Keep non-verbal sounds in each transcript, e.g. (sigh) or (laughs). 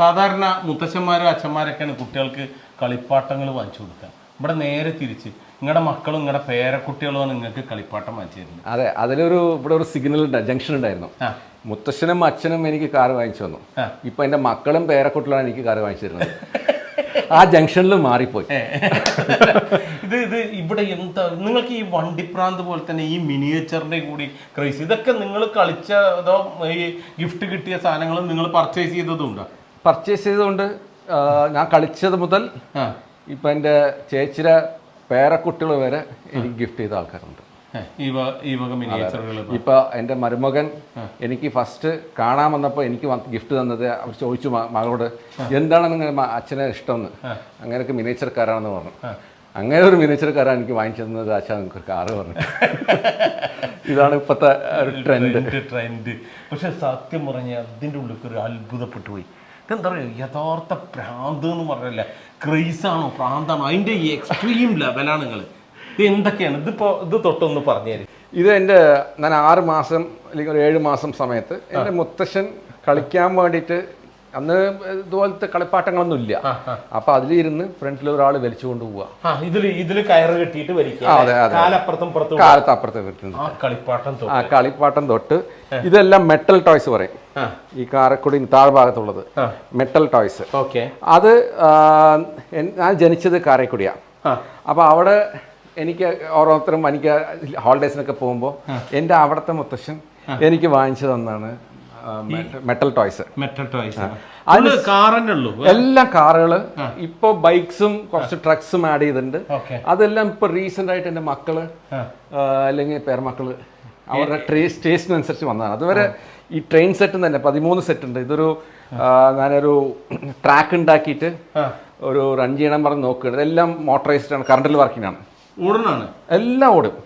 സാധാരണ മുത്തശ്ശന്മാരും അച്ഛന്മാരൊക്കെയാണ് കുട്ടികൾക്ക് കളിപ്പാട്ടങ്ങൾ വാങ്ങിച്ചു കൊടുക്കുക. ഇവിടെ നേരെ തിരിച്ച് നിങ്ങളുടെ മക്കളും നിങ്ങളുടെ പേരക്കുട്ടികളുമാണ് നിങ്ങൾക്ക് കളിപ്പാട്ടം വാങ്ങിച്ചു തരുന്നത്. അതെ അതിലൊരു ഇവിടെ ഒരു സിഗ്നൽ ഉണ്ട് ജംഗ്ഷൻ ഉണ്ടായിരുന്നു. മുത്തശ്ശനും അച്ഛനും എനിക്ക് കാർ വാങ്ങിച്ചു തന്നു. ഇപ്പൊ എന്റെ മക്കളും പേരക്കുട്ടികളാണ് എനിക്ക് കാർ വാങ്ങിച്ചു തരുന്നത്. ആ ജംഗ്ഷനിൽ മാറിപ്പോയി. ഇത് ഇത് ഇവിടെ എന്താ നിങ്ങൾക്ക് ഈ വണ്ടിപ്രാന്ത് പോലെ തന്നെ ഈ മിനിയേച്ചറിന്റെ കൂടി ക്രൈസ് ഇതൊക്കെ നിങ്ങൾ കളിച്ച അതോ ഈ ഗിഫ്റ്റ് കിട്ടിയ സാധനങ്ങളും നിങ്ങൾ പർച്ചേസ് ചെയ്തതുണ്ടോ പർച്ചേസ് ചെയ്തുകൊണ്ട് ഞാൻ കളിച്ചത് മുതൽ ഇപ്പം എന്റെ ചേച്ചിയുടെ പേരക്കുട്ടികൾ വരെ എനിക്ക് ഗിഫ്റ്റ് ചെയ്ത ആൾക്കാരുണ്ട്. ഇപ്പൊ എന്റെ മരുമകൻ എനിക്ക് ഫസ്റ്റ് കാണാൻ വന്നപ്പോൾ എനിക്ക് ഗിഫ്റ്റ് തന്നത് അവർ ചോദിച്ചു മകളോട് എന്താണ് നിങ്ങൾ അച്ഛനെ ഇഷ്ടമെന്ന് അങ്ങനെയൊക്കെ മിനിയേച്ചർക്കാരാണെന്ന് പറഞ്ഞു. അങ്ങനെ ഒരു മിനിയേച്ചർക്കാരാണ് എനിക്ക് വാങ്ങിച്ചു തന്നത് അച്ഛാ നിങ്ങൾക്ക് കാറ് പറഞ്ഞു. (laughs) ഇതാണ് ഇപ്പോഴത്തെ ഒരു ട്രെൻഡ് ട്രെൻഡ് പക്ഷെ സത്യം പറഞ്ഞ അതിന്റെ ഉള്ളിൽ ഒരു അത്ഭുതപ്പെട്ടു പോയി. ഇതെന്താ പറയുക യഥാർത്ഥ ഭ്രാന്ത് എന്ന് പറഞ്ഞല്ല? ക്രൈസ് ആണോ? ഭ്രാന്താണോ? അതിന്റെ ഈ എക്സ്ട്രീം ലെവലാണ് നിങ്ങൾ ഇത് എന്തൊക്കെയാണ്? ഇതിപ്പോ ഇത് തൊട്ടൊന്ന് പറഞ്ഞു തരും. ഇത് എന്റെ ഞാൻ ആറ് മാസം അല്ലെങ്കിൽ ഒരു ഏഴ് മാസം സമയത്ത് എന്റെ മുത്തശ്ശൻ കളിക്കാൻ വേണ്ടിയിട്ട് അന്ന് ഇതുപോലത്തെ കളിപ്പാട്ടങ്ങളൊന്നും ഇല്ല അപ്പൊ അതിലിരുന്ന് ഫ്രണ്ടിൽ ഒരാൾ വലിച്ചു കൊണ്ടുപോവുക ആ ഇതിൽ ഇതിൽ കയറ് കെട്ടിയിട്ട് വലിക്കുക കളിപ്പാട്ടം ആ കളിപ്പാട്ടം തൊട്ട്. ഇതെല്ലാം മെറ്റൽ ടോയ്സ് പറയും. ഈ കാരക്കുടി താഴ്ഭാഗത്തുള്ളത്. Metal toys okay. അത് ഞാൻ ജനിച്ചത് കാരക്കുടിയാണ് അപ്പൊ അവിടെ എനിക്ക് ഓരോരുത്തരും എനിക്ക് ഹോളിഡേസിനൊക്കെ പോകുമ്പോൾ എന്റെ അവിടുത്തെ മുത്തശ്ശൻ എനിക്ക് വാങ്ങിച്ചു തന്നാണ്. മെറ്റൽ ടോയ്സ് മെറ്റൽ ടോയ്സ് അത് കാറന്നെ ഉള്ളൂ എല്ലാ കാറുകൾ ഇപ്പോൾ ബൈക്സും കുറച്ച് ട്രക്സും ആഡ് ചെയ്തിട്ടുണ്ട്. അതെല്ലാം ഇപ്പോൾ റീസെന്റ് ആയിട്ട് എന്റെ മക്കൾ അല്ലെങ്കിൽ പേരമക്കൾ അവരുടെ ടേസ്റ്റ് ടേസ്റ്റിനനുസരിച്ച് വന്നതാണ്. അതുവരെ ഈ ട്രെയിൻ സെറ്റ് തന്നെ പതിമൂന്ന് സെറ്റ് ഉണ്ട്. ഇതൊരു ഞാനൊരു ട്രാക്ക് ഉണ്ടാക്കിയിട്ട് ഒരു റൺ ചെയ്യണം പറഞ്ഞ് നോക്കുകയാണ്. ഇതെല്ലാം മോട്ടറൈസ്ഡ് ആണ് കറണ്ടിൽ വർക്കിംഗ് ആണ്. ഓടുന്നതാണ്? എല്ലാം ഓടും.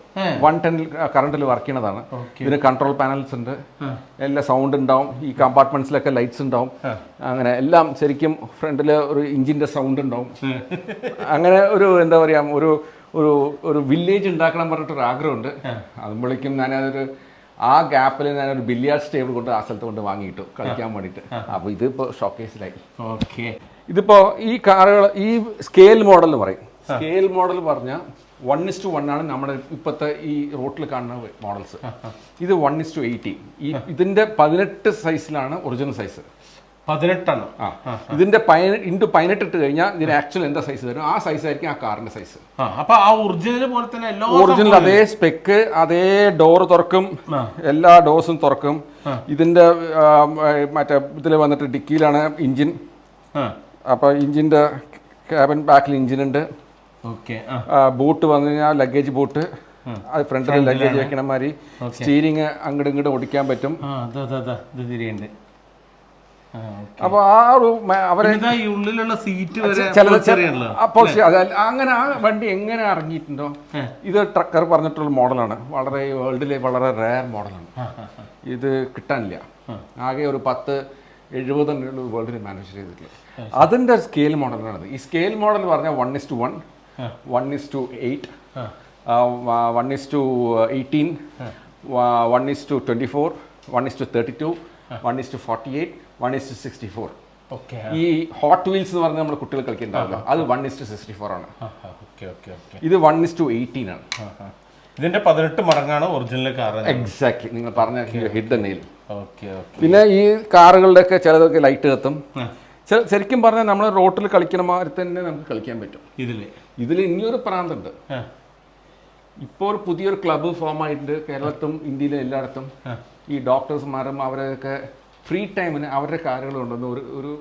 വൺ ടെന്നിൽ കറണ്ടിൽ വർക്ക് ചെയ്യണതാണ്. ഇതിന് കൺട്രോൾ പാനൽസ് ഉണ്ട്. എല്ലാ സൗണ്ട് ഉണ്ടാവും. ഈ കമ്പാർട്ട്മെന്റ്സിലൊക്കെ ലൈറ്റ്സ് ഉണ്ടാവും. അങ്ങനെ എല്ലാം ശരിക്കും ഫ്രണ്ടിൽ ഒരു ഇഞ്ചിന്റെ സൗണ്ട് ഉണ്ടാവും. അങ്ങനെ ഒരു എന്താ പറയാ ഒരു ഒരു ഒരു വില്ലേജ് ഉണ്ടാക്കണം പറഞ്ഞിട്ടൊരു ആഗ്രഹമുണ്ട്. അതുമ്പോഴേക്കും ഞാനതൊരു ആ ഗ്യാപ്പിൽ ഒരു ബില്ലിയാർഡ്സ് ടേബിൾ കൊണ്ട് ആ സ്ഥലത്ത് കൊണ്ട് വാങ്ങിയിട്ടു കളിക്കാൻ വേണ്ടിയിട്ട്. അപ്പോൾ ഇതിപ്പോൾ ഷോക്കേസിലായി ഓക്കെ ഇതിപ്പോ ഈ കാറുകൾ ഈ സ്കെയിൽ മോഡൽ എന്ന് പറയും. സ്കെയിൽ മോഡൽ പറഞ്ഞാൽ വൺ ഇസ് ടു വൺ ആണ് നമ്മുടെ ഇപ്പോഴത്തെ ഈ റോട്ടിൽ കാണുന്ന മോഡൽസ് ഇത് വൺ ഇസ് ടു എയ്റ്റി ഈ ഇതിന്റെ പതിനെട്ട് സൈസിലാണ് ഒറിജിനൽ സൈസ് പതിനെട്ടാണ്. ആ. ഇതിന്റെ ഇന്റു പതിനെട്ട് ഇട്ട് കഴിഞ്ഞാൽ ഇതിന് ആക്ച്വൽ എന്താ സൈസ് തരും? ആ സൈസ് ആയിരിക്കും ആ കാറിന്റെ സൈസ് അപ്പൊ ആ ഒറിജിനൽ പോലെ തന്നെ എല്ലാ ഒറിജിനൽ അതേ സ്പെക്ക് അതേ ഡോർ തുറക്കും. എല്ലാ ഡോസും തുറക്കും. ഇതിന്റെ മറ്റേ ഇതിൽ വന്നിട്ട് ഡിക്കിയിലാണ് ഇഞ്ചിൻ അപ്പൊ ഇഞ്ചിന്റെ ക്യാബിൻ ബാക്കിൽ ഇഞ്ചിൻ ഉണ്ട്. ബൂട്ട് വന്നു കഴിഞ്ഞാൽ ലഗേജ് ബൂട്ട്. അത് ഫ്രണ്ടിൽ ലഗേജ് വെക്കണ മാതിരി സ്റ്റീരിങ് അങ്ങോട്ടും ഇങ്ങോട്ടും ഓടിക്കാൻ പറ്റും. അപ്പൊ ആ ഒരു അവരെ ഉള്ളിലുള്ള സീറ്റ് അപ്പോൾ അങ്ങനെ ആ വണ്ടി എങ്ങനെ ഇറങ്ങിയിട്ടുണ്ടോ? ഇത് ട്രക്കർ പറഞ്ഞിട്ടുള്ള മോഡലാണ്. വളരെ വേൾഡിലെ വളരെ റയർ മോഡലാണ്. ഇത് കിട്ടാനില്ല. ആകെ ഒരു പത്ത് എഴുപതെണ്ണുള്ള വേൾഡിൽ മാനേജ് ചെയ്തിട്ടുള്ളത്. അതിന്റെ സ്കെയിൽ മോഡലാണ് ഈ സ്കെയിൽ മോഡൽ പറഞ്ഞാൽ one is to one one is to eight one is to eighteen one is to twenty four one is to thirty two one is to forty eight one is to sixty four ഈ hot wheels എന്ന് പറഞ്ഞാൽ നമ്മൾ കുട്ടികൾ കളിക്കുന്നുണ്ടാവില്ല അത് one is to sixty four ആണ് okay ഇത് one is to eighteen ആണ്. ഇതിന്റെ പതിനെട്ട് മടങ്ങാണ് ഒറിജിനൽ കാർ എക്സാക്ട്ലി നിങ്ങൾ പറഞ്ഞ ഹിഡ് നെയിൽ പിന്നെ ഈ കാറുകളുടെയൊക്കെ ചിലതൊക്കെ ലൈറ്റ് കത്തും. ശരിക്കും പറഞ്ഞാൽ നമ്മൾ റോട്ടിൽ കളിക്കണ മാതിരി തന്നെ നമുക്ക് കളിക്കാൻ പറ്റും. ഇതിൽ ഇതിൽ ഇനിയൊരു പ്രാന്തുണ്ട്. ഇപ്പോൾ ഒരു പുതിയൊരു ക്ലബ്ബ് ഫോം ആയിട്ടുണ്ട് കേരളത്തും ഇന്ത്യയിലും എല്ലായിടത്തും ഈ ഡോക്ടേഴ്സ്മാരും അവരൊക്കെ ഫ്രീ ടൈമിന് അവരുടെ കാര്യങ്ങൾ കൊണ്ടുവന്ന് ഒരു ഒരു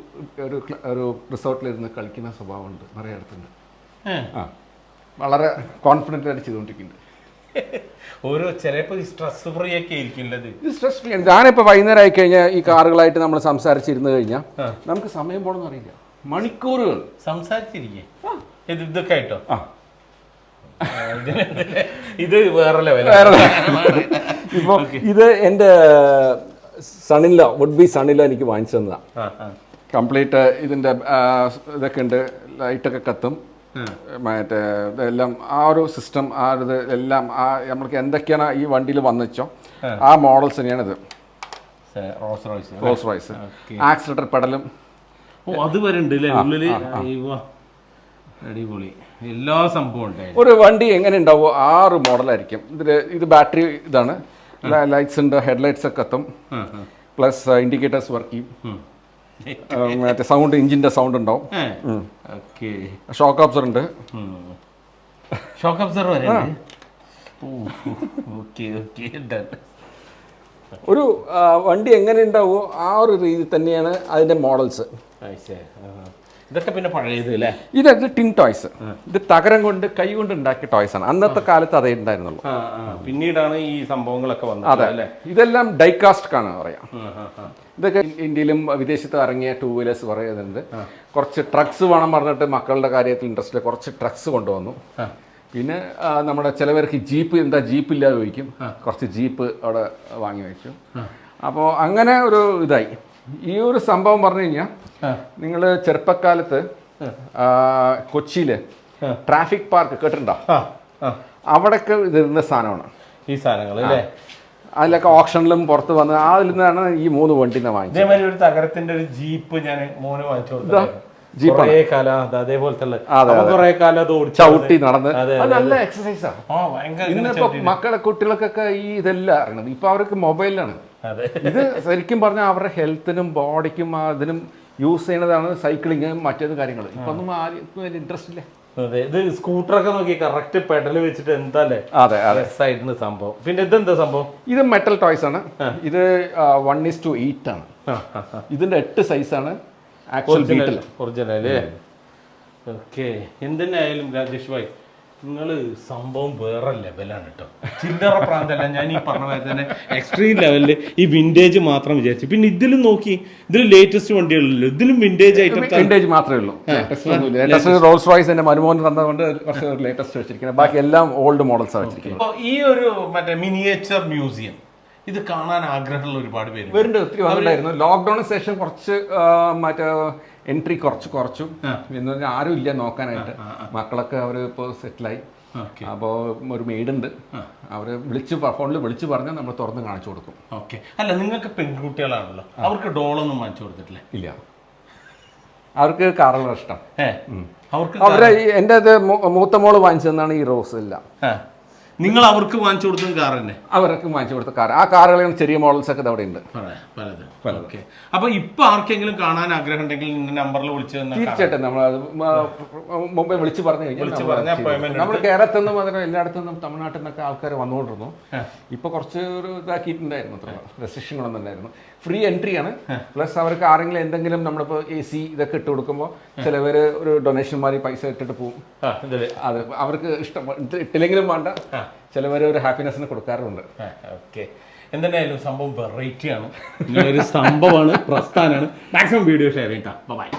ഒരു ഒരു റിസോർട്ടിലിരുന്ന് കളിക്കുന്ന സ്വഭാവമുണ്ട് നിറയെ അടുത്തുണ്ട്. ആ. വളരെ കോൺഫിഡന്റ് ആയിട്ട് ചെയ്തുകൊണ്ടിരിക്കുന്നുണ്ട്. ഓരോ ചിലപ്പോ സ്ട്രെസ് ഫ്രീ ഒക്കെ ആയിരിക്കുന്നത് സ്ട്രെസ് ഫ്രീ ആണ്. ഞാനിപ്പോൾ വൈകുന്നേരം ആയി കഴിഞ്ഞാൽ ഈ കാറുകളായിട്ട് നമ്മൾ സംസാരിച്ചിരുന്ന് കഴിഞ്ഞാൽ നമുക്ക് സമയം പോകണമെന്ന് അറിയില്ല. മണിക്കൂറുകൾ. സംസാരിച്ചിരിക്കേ? ഇത് ഇതൊക്കെ ആയിട്ടോ? ആ. ഇത് ഇത് വേറെ ലെവൽ (laughs) ഇപ്പോൾ ഇത് എന്റെ സണില്ല വുഡ് ബി സണില്ല എനിക്ക് വാങ്ങിച്ചു തന്നതാണ് കംപ്ലീറ്റ് ഇതിന്റെ ഇതൊക്കെ ഉണ്ട്. ലൈറ്റൊക്കെ കത്തും. മറ്റേ ഇതെല്ലാം ആ ഒരു സിസ്റ്റം ആ ഒരു എല്ലാം ആ നമ്മൾക്ക് എന്തൊക്കെയാണ് ഈ വണ്ടിയിൽ വന്നിച്ചോ ആ മോഡൽസ് തന്നെയാണിത്. Rolls Royce Rolls Royce accelerator പെടലും ഓ അത് വരെ ഉണ്ട് അല്ലേ അയ്യോ. അടിപൊളി. എല്ലാ സംഭവം ഉണ്ട് ഒരു വണ്ടി എങ്ങനെ ഉണ്ടാവുമോ ആറ് മോഡലായിരിക്കും ഇതിൽ ഇത് ബാറ്ററി ഇതാണ്. ലൈറ്റ്സ് ഉണ്ട് ഹെഡ്ലൈറ്റ്സ് ഒക്കെ എത്തും. പ്ലസ് ഇൻഡിക്കേറ്റേഴ്സ് വർക്ക് ചെയ്യും. മറ്റേ സൗണ്ട് എഞ്ചിന്റെ സൗണ്ട് ഉണ്ടാവും. ഓക്കേ. ഷോക്ക് അബ്സർ ഉണ്ട്. ഷോക്ക് അബ്സർ വരെ ഓക്കെ ഓക്കെ ഒരു വണ്ടി എങ്ങനെ ഉണ്ടാവുമോ ആ ഒരു രീതി തന്നെയാണ് അതിന്റെ മോഡൽസ് ഇതൊക്കെ പിന്നെ പഴയത് അല്ലേ ഇതൊക്കെ ടിൻ ടോയ്സ്. ഇത് തകരം കൊണ്ട് കൈ കൊണ്ട് ഉണ്ടാക്കിയ ടോയ്സ് ആണ്. അന്നത്തെ കാലത്ത് അതേ ഉണ്ടായിരുന്നുള്ളൂ. പിന്നീടാണ് ഈ സംഭവങ്ങളൊക്കെ വന്നത് അതെ. അല്ലേ? ഇതെല്ലാം ഡൈകാസ്റ്റ് ആണ് പറയാം. ഇതൊക്കെ ഇന്ത്യയിലും വിദേശത്ത് ഇറങ്ങിയ ടൂ വീലേഴ്സ് പറയുന്നുണ്ട്. കുറച്ച് ട്രക്സ് വേണം പറഞ്ഞിട്ട് മക്കളുടെ കാര്യത്തിൽ ഇൻട്രസ്റ്റ് കുറച്ച് ട്രക്സ് കൊണ്ടുവന്നു. പിന്നെ നമ്മുടെ ചിലവർക്ക് ജീപ്പ് എന്താ ജീപ്പ് ഇല്ലാതെ ചോദിക്കും. കുറച്ച് ജീപ്പ് അവിടെ വാങ്ങി വെച്ചു. അപ്പോൾ അങ്ങനെ ഒരു ഇതായി. ഈ ഒരു സംഭവം പറഞ്ഞു കഴിഞ്ഞാൽ. നിങ്ങൾ ചെറുപ്പക്കാലത്ത് കൊച്ചിയിൽ ട്രാഫിക് പാർക്ക് കേട്ടിട്ടുണ്ടോ. അവിടെയൊക്കെ ഇതിരുന്ന സാധനമാണ്. ഈ സാധനങ്ങൾ അല്ലേ? അതിലൊക്കെ ഓപ്ഷനിലും പുറത്ത് വന്ന് അതിൽ നിന്നാണ് ഈ മൂന്ന് വണ്ടി വാങ്ങിച്ചത്. ഇതേമാതിരി ഒരു തകരത്തിന്റെ ഒരു ജീപ്പ് ഞാൻ മോന് വാങ്ങിച്ചു കൊടുത്തു ജീപ്പാണ്. ചവിട്ടി നടന്ന്. നല്ല എക്സസൈസാണ് ഇന്നിപ്പോ മക്കളെ കുട്ടികൾക്കൊക്കെ ഈ ഇതെല്ലാം അറിയണം. ഇപ്പൊ അവർക്ക് മൊബൈലാണ് ഇത് ശരിക്കും പറഞ്ഞാൽ അവരുടെ ഹെൽത്തിനും ബോഡിക്കും അതിനും യൂസ് ചെയ്യുന്നതാണ് സൈക്ലിങ് മറ്റേത് കാര്യങ്ങൾ ഇപ്പൊ ഒന്നും വലിയ ഇൻട്രസ്റ്റ് ഇല്ല. അതെ ഇത് സ്കൂട്ടറൊക്കെ നോക്കി കറക്റ്റ് പെഡൽ വെച്ചിട്ട് എന്താ അല്ലേ അതെ. അതെ രസമായിരുന്നു സംഭവം. പിന്നെ ഇതെന്താ സംഭവം? ഇത് മെറ്റൽ ടോയ്സ് ആണ്. ഇത് വൺ ഇസ് ടു എയ്റ്റ് ആണ്. ഇതിന്റെ എട്ട് സൈസാണ് ഒറിജിനൽ അല്ലേ? ഓക്കെ എന്തിനായാലും രാജേഷ് ഭായ് നിങ്ങൾ സംഭവം വേറെ ലെവലാണ് കേട്ടോ ചില്ലറ പ്രാന്തല്ല ഞാൻ ഈ പറഞ്ഞ പോലെ തന്നെ എക്സ്ട്രീം ലെവലിൽ ഈ വിന്റേജ് മാത്രം വിചാരിച്ചു. പിന്നെ ഇതിലും നോക്കി ഇതിൽ ലേറ്റസ്റ്റ് വണ്ടികളല്ലോ ഇതിലും വിന്റേജ് ഐറ്റംസ് വിന്റേജ് മാത്രമേ ഉള്ളൂ. ലേറ്റസ്റ്റ് റോൾസ് റോയ്സ് എന്റെ മനുമോഹൻ തന്നതുകൊണ്ട് ലേറ്റസ്റ്റ് വെച്ചിരിക്കുന്നത്. ബാക്കി എല്ലാം ഓൾഡ് മോഡൽസ് ആണ് വെച്ചിരിക്കുന്നത്. ഈ ഒരു മറ്റേ മിനിയേച്ചർ മ്യൂസിയം ഇത് കാണാൻ ആഗ്രഹമുള്ള ഒരുപാട് പേര് വരുന്നുണ്ട് ഒത്തിരി വന്നിട്ടുണ്ടായിരുന്നു. ലോക്ക്ഡൌണിന് ശേഷം കുറച്ച് മറ്റേ എൻട്രി കുറച്ച് കുറച്ചു. എന്ന് പറഞ്ഞാൽ ആരും ഇല്ല നോക്കാനായിട്ട്. മക്കളൊക്കെ അവർ ഇപ്പോൾ സെറ്റിലായി. അപ്പോ അപ്പോൾ ഒരു മെയ്ഡുണ്ട് അവർ വിളിച്ച് ഫോണിൽ വിളിച്ച് പറഞ്ഞാൽ നമ്മൾ തുറന്ന് കാണിച്ചു കൊടുക്കും. ഓക്കെ. അല്ല നിങ്ങൾക്ക് പെൺകുട്ടികളാണല്ലോ. അവർക്ക് ഡോളൊന്നും വാങ്ങിച്ചു കൊടുത്തിട്ടില്ലേ? ഇല്ല. അവർക്ക് കാറുകളാണ് ഇഷ്ടം. അവർക്ക് അവരെ എന്റെ മൂത്ത മോൾ വാങ്ങിച്ചതെന്നാണ് ഈ റോസ് എല്ലാം. ആ. നിങ്ങൾ അവർക്ക് വാങ്ങിച്ചു കൊടുത്ത കാർ തന്നെ? അവർക്ക് വാങ്ങിച്ചു കൊടുത്ത കാർ ആ കാറുകളിൽ ചെറിയ മോഡൽസ് ഒക്കെ അവിടെ ഉണ്ട്. ഓക്കെ അപ്പൊ ഇപ്പൊ ആർക്കെങ്കിലും കാണാൻ ആഗ്രഹം ഉണ്ടെങ്കിൽ നമ്പറിൽ വിളിച്ചു തീർച്ചയായിട്ടും നമ്മൾ മുമ്പേ വിളിച്ച് പറഞ്ഞു കഴിഞ്ഞാൽ നമ്മൾ കേരളത്തിൽ നിന്നും അതിന് എല്ലായിടത്തു നിന്നും തമിഴ്നാട്ടിൽ നിന്നൊക്കെ ആൾക്കാർ വന്നുകൊണ്ടിരുന്നു. ഇപ്പൊ കുറച്ച് ഒരു ഇതാക്കിയിട്ടുണ്ടായിരുന്നു അത്ര. റെസ്ട്രിക്ഷൻ ഉണ്ടായിരുന്നു. ഫ്രീ എൻട്രി ആണ്. പ്ലസ് അവർക്ക് ആരെങ്കിലും എന്തെങ്കിലും നമ്മളിപ്പോ എ സി ഇതൊക്കെ ഇട്ട് കൊടുക്കുമ്പോൾ ചിലവര് ഒരു ഡൊണേഷൻ മാറി പൈസ ഇട്ടിട്ട് പോകും അവർക്ക് ഇഷ്ടം. ഇട്ടില്ലെങ്കിലും വേണ്ട. ചിലവർ ഒരു ഹാപ്പിനെസ്സിന് കൊടുക്കാറുണ്ട്. ഓക്കെ എന്തെന്നായാലും സംഭവം വെറൈറ്റിയാണ് ഒരു സംഭവമാണ് പ്രസ്ഥാനമാണ് മാക്സിമം വീഡിയോ ഷെയർ ചെയ്യട്ടാ ബൈ